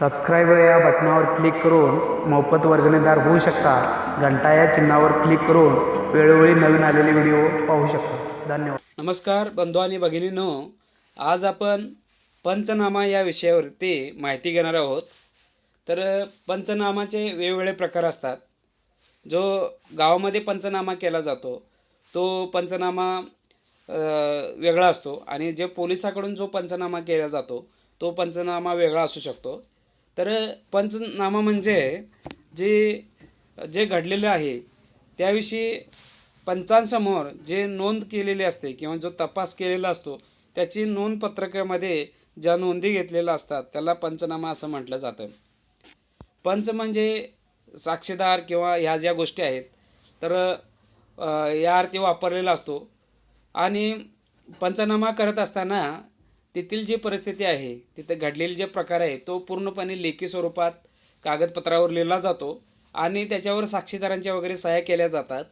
Subscribe या बटनावर click करून मोफत वर्गणीदार होऊ शकता. घंटा या चिन्हावर क्लिक करून वेळोवेळी नवीन आलेले व्हिडिओ पाहू शकता. धन्यवाद. नमस्कार बंधू आणि भगिनींनो. आज आपण पंचनामा या विषयावरती माहिती घेणार आहोत. तर पंचनामाचे वेगवेगळे प्रकार असतात. जो गावामध्ये पंचनामा केला जातो तो पंचनामा वेगळा असतो. आणि जे पोलिसाकडून जो पंचनामा केला जातो तो पंचनामा वेगळा असू शकतो. तर पंचनामा म्हणजे जे जे घडलेलं आहे त्याविषयी पंचांसमोर जे नोंद केलेली असते किंवा जो तपास केलेला असतो त्याची नोंद पत्रकामध्ये ज्या नोंदी घेतलेल्या असतात त्याला पंचनामा असं म्हटलं जातं. पंच म्हणजे साक्षीदार किंवा ह्या ज्या गोष्टी आहेत तर या अर्थी वापरलेला असतो. आणि पंचनामा करत असताना तेथील जी परिस्थिती आहे तिथे घडलेले जे प्रकार आहे तो पूर्णपणे लेखी स्वरूपात कागदपत्रावर लिहिला जातो आणि त्याच्यावर साक्षीदारांच्या वगैरे सह्या केल्या जातात.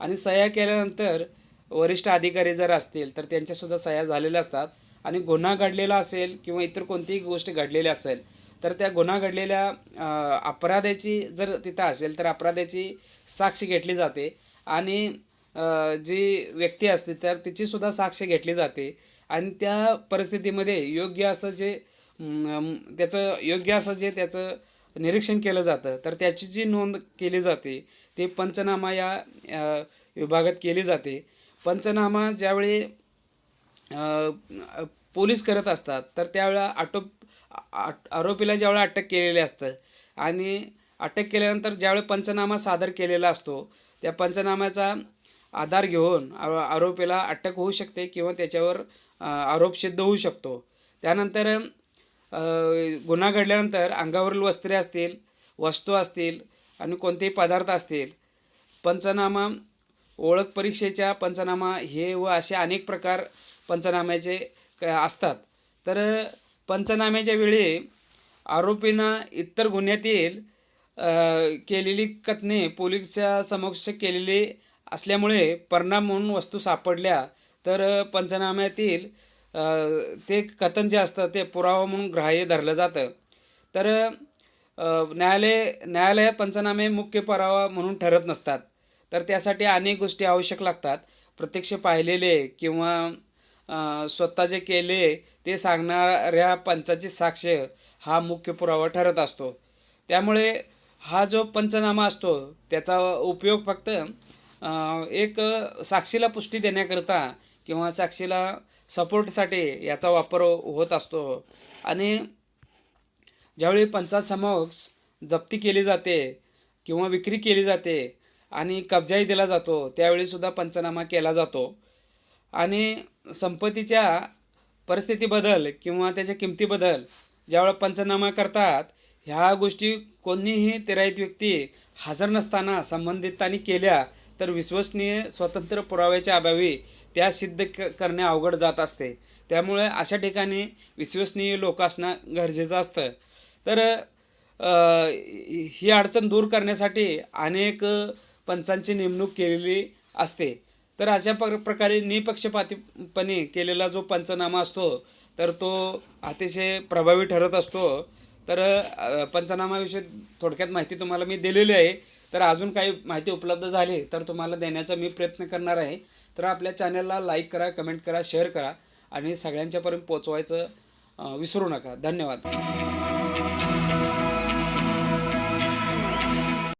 आणि सह्या केल्यानंतर वरिष्ठ अधिकारी जर असतील तर त्यांच्यासुद्धा सह्या झालेल्या असतात. आणि गुन्हा घडलेला असेल किंवा इतर कोणतीही गोष्ट घडलेली असेल तर त्या गुन्हा घडलेल्या अपराधाची जर तिथं असेल तर अपराधाची साक्ष घेतली जाते. आणि जी व्यक्ती असते तर तिचीसुद्धा साक्ष घेतली जाते. आणि त्या परिस्थितीमध्ये योग्य असं जे त्याचं योग्य असं जे त्याचं निरीक्षण केलं जातं तर त्याची जी नोंद केली जाते ते पंचनामा या विभागात केली जाते. पंचनामा ज्यावेळी पोलीस करत असतात तर त्यावेळेला आटोप आ- आरोपीला ज्यावेळेला अटक केलेली असतं आणि अटक केल्यानंतर ज्यावेळी पंचनामा सादर केलेला असतो त्या पंचनाम्याचा आधार घेऊन आरो आरोपीला अटक होऊ शकते किंवा त्याच्यावर आरोप सिद्ध होऊ शकतो. त्यानंतर गुन्हा घडल्यानंतर अंगावरील वस्त्रे असतील वस्तू असतील आणि कोणतेही पदार्थ असतील पंचनामा ओळख परीक्षेच्या पंचनामा हे व असे अनेक प्रकार पंचनाम्याचे क असतात. तर पंचनाम्याच्या वेळी आरोपींना इतर गुन्ह्यातील केलेली कथने पोलिसाच्या समक्ष केलेली असल्यामुळे परिणाम म्हणून वस्तू सापडल्या तर पंचनाम्यातील ते कथन जे असतं ते पुरावा म्हणून ग्राह्य धरलं जातं. तर न्यायालय न्यायालयात पंचनामे मुख्य पुरावा म्हणून ठरत नसतात. तर त्यासाठी अनेक गोष्टी आवश्यक लागतात. प्रत्यक्ष पाहिलेले किंवा स्वतः जे केले ते सांगणाऱ्या पंचाची साक्ष हा मुख्य पुरावा ठरत असतो. त्यामुळे हा जो पंचनामा असतो त्याचा उपयोग फक्त एक साक्षीला पुष्टी देण्याकरता किंवा साक्षीला सपोर्टसाठी याचा वापर होत असतो. आणि ज्यावेळी पंचासमक्ष जप्ती केली जाते किंवा विक्री केली जाते आणि कब्जाही दिला जातो त्यावेळीसुद्धा पंचनामा केला जातो. आणि संपत्तीच्या परिस्थितीबद्दल किंवा त्याच्या किमतीबद्दल ज्यावेळेला पंचनामा करतात ह्या गोष्टी कोणीही तिराईत व्यक्ती हजर नसताना संबंधितांनी केल्या तर विश्वसनीय स्वतंत्र पुराव्याच्या अभावी त्या सिद्ध क करणे अवघड जात असते. त्यामुळे अशा ठिकाणी विश्वसनीय लोक असणं गरजेचं असतं. तर ही अडचण दूर करण्यासाठी अनेक पंचांची नेमणूक केलेली असते. तर अशा प्र प्रकारे निपक्षपातीपणे केलेला जो पंचनामा असतो तर तो अतिशय प्रभावी ठरत असतो. तर पंचनामाविषयी थोडक्यात माहिती तुम्हाला मी दिलेली आहे. तर अजून काही माहिती उपलब्ध झाली तर तुम्हाला देण्याचा मी प्रयत्न करणार आहे. तर आपल्या चॅनलला लाईक करा कमेंट करा शेअर करा आणि सगळ्यांच्यापर्यंत पोचवायचं विसरू नका. धन्यवाद.